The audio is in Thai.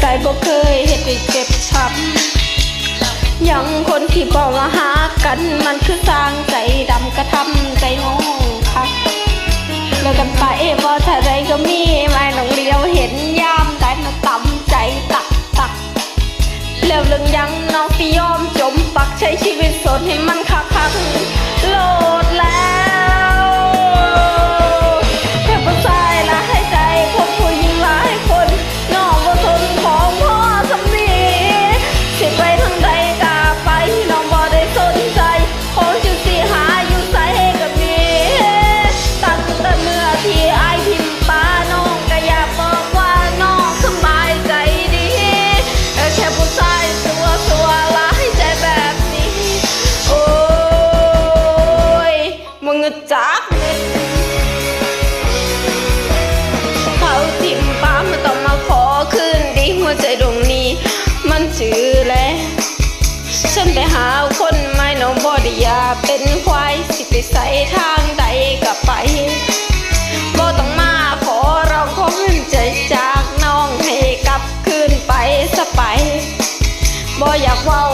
ใจบ่เคยเฮ็ดให้เจ็บช้ำยังคนที่บอกว่าหากันมันคือสร้างใจดำกระทำใจงงคักแล้วกันไปบ่ถ้าใดก็มีไม่น้องเลียวเห็นยามได้มาต่ำใจตักตักแล้วเรื่องยังน้องสิยอมจมปักใช้ชีวิตสดให้มันคักคัก งจักเม็ดเขาทิมป้ามันต้องมาขอคืนดีหัวใจดวงนี้ มันจือแล้ว ฉันไปหาคนไม่น้องบอดียาเป็นควายสิไปใส่ทางใดก็ไปบ่ต้องมาขอร้องขอเงินใจจากน้องให้กลับคืนไปสไปบ่อยากเว้า